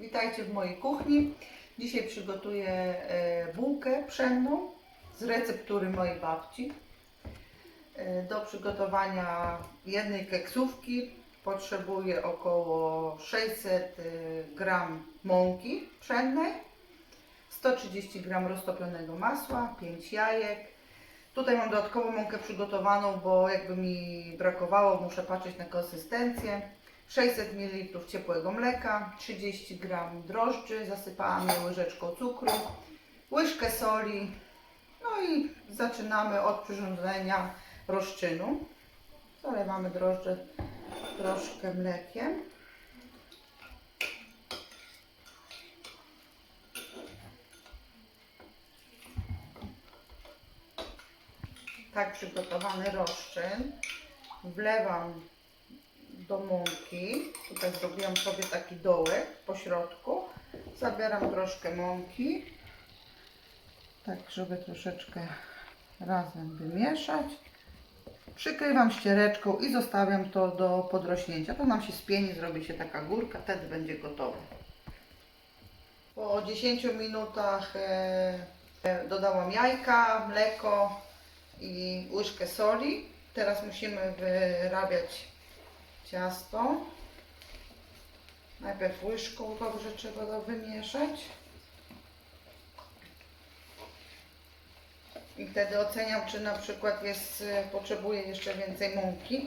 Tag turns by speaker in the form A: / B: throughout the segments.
A: Witajcie w mojej kuchni. Dzisiaj przygotuję e, bułkę pszenną z receptury mojej babci. E, Do przygotowania jednej keksówki potrzebuję około 600 e, gram mąki pszennej, 130 gram roztopionego masła, 5 jajek. Tutaj mam dodatkową mąkę przygotowaną, bo jakby mi brakowało, muszę patrzeć na konsystencję. 600 ml ciepłego mleka, 30 g drożdży, zasypałam je łyżeczką cukru, łyżkę soli. No i zaczynamy od przyrządzenia rozczynu. Zalewamy drożdże troszkę mlekiem. Tak przygotowany rozczyn wlewam do mąki. Tutaj zrobiłam sobie taki dołek po środku. Zabieram troszkę mąki. Tak, żeby troszeczkę razem wymieszać. Przykrywam ściereczką i zostawiam to do podrośnięcia. To nam się spieni, zrobi się taka górka, wtedy będzie gotowe. Po 10 minutach e, e, dodałam jajka, mleko i łyżkę soli. Teraz musimy wyrabiać ciasto. Najpierw łyżką dobrze trzeba to wymieszać. I wtedy oceniam, czy na przykład jest, e, potrzebuje jeszcze więcej mąki.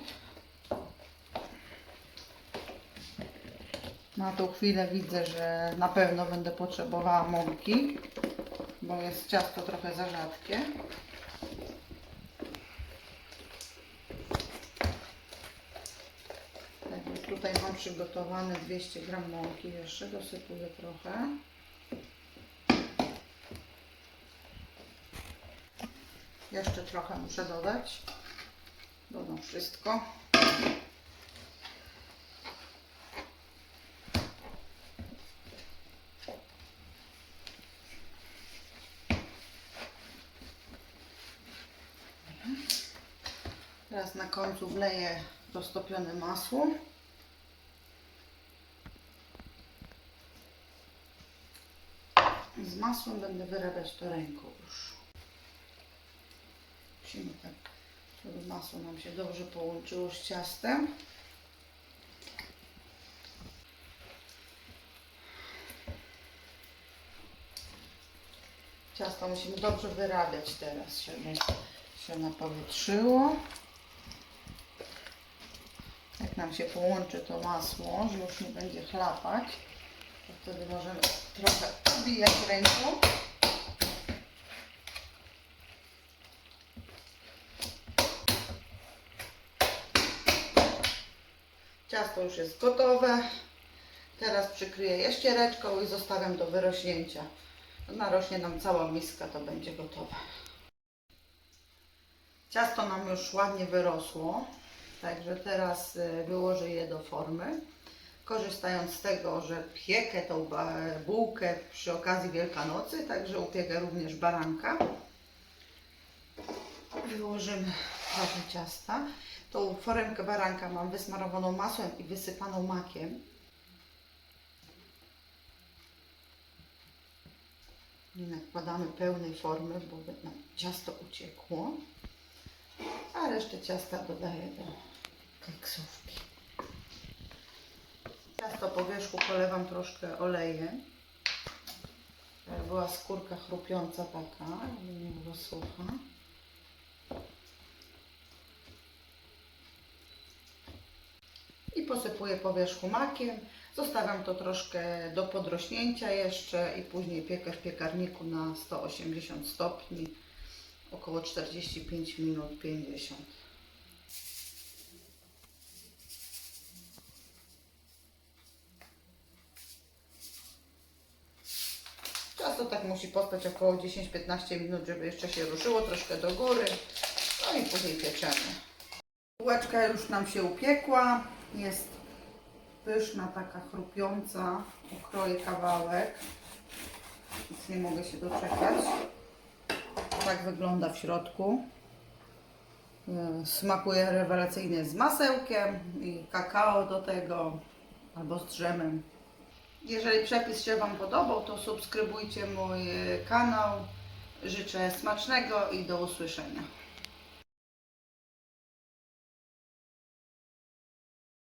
A: Na tą chwilę widzę, że na pewno będę potrzebowała mąki, bo jest ciasto trochę za rzadkie. Tak, już tutaj mam przygotowane 200 gram mąki, jeszcze dosypuję trochę. Jeszcze trochę muszę dodać. Dodam wszystko. Teraz na końcu wleję roztopione masło. Z masłem będę wyrabiać to ręką już. Musimy tak, żeby masło nam się dobrze połączyło z ciastem. Ciasto musimy dobrze wyrabiać teraz, żeby się napowietrzyło. Jak nam się połączy to masło, że już nie będzie chlapać, wtedy możemy trochę bijać ręką. Ciasto już jest gotowe. Teraz przykryję je ściereczką i zostawiam do wyrośnięcia. Narośnie nam cała miska, to będzie gotowe. Ciasto nam już ładnie wyrosło, także teraz y, wyłożę je do formy. Korzystając z tego, że piekę tą bułkę przy okazji Wielkanocy, także upiekę również baranka. Wyłożymy trochę ciasta. Tą foremkę baranka mam wysmarowaną masłem i wysypaną makiem. Nie nakładamy pełnej formy, bo nam ciasto uciekło. A resztę ciasta dodaję do keksówki. Ciasto po wierzchu polewam troszkę olejem. Żeby była skórka chrupiąca taka, nie było sucha. I posypuję po wierzchu makiem. Zostawiam to troszkę do podrośnięcia jeszcze i później piekę w piekarniku na 180 stopni około 45 minut 50. Ciasto tak musi postać około 10-15 minut, żeby jeszcze się ruszyło troszkę do góry. No i później pieczemy. Bułeczka już nam się upiekła. Jest pyszna, taka chrupiąca. Ukroję kawałek. Więc nie mogę się doczekać. Tak wygląda w środku. Yy, Smakuje rewelacyjnie z masełkiem i kakao do tego albo z drzemem. Jeżeli przepis się Wam podobał, to subskrybujcie mój e, kanał. Życzę smacznego i do usłyszenia.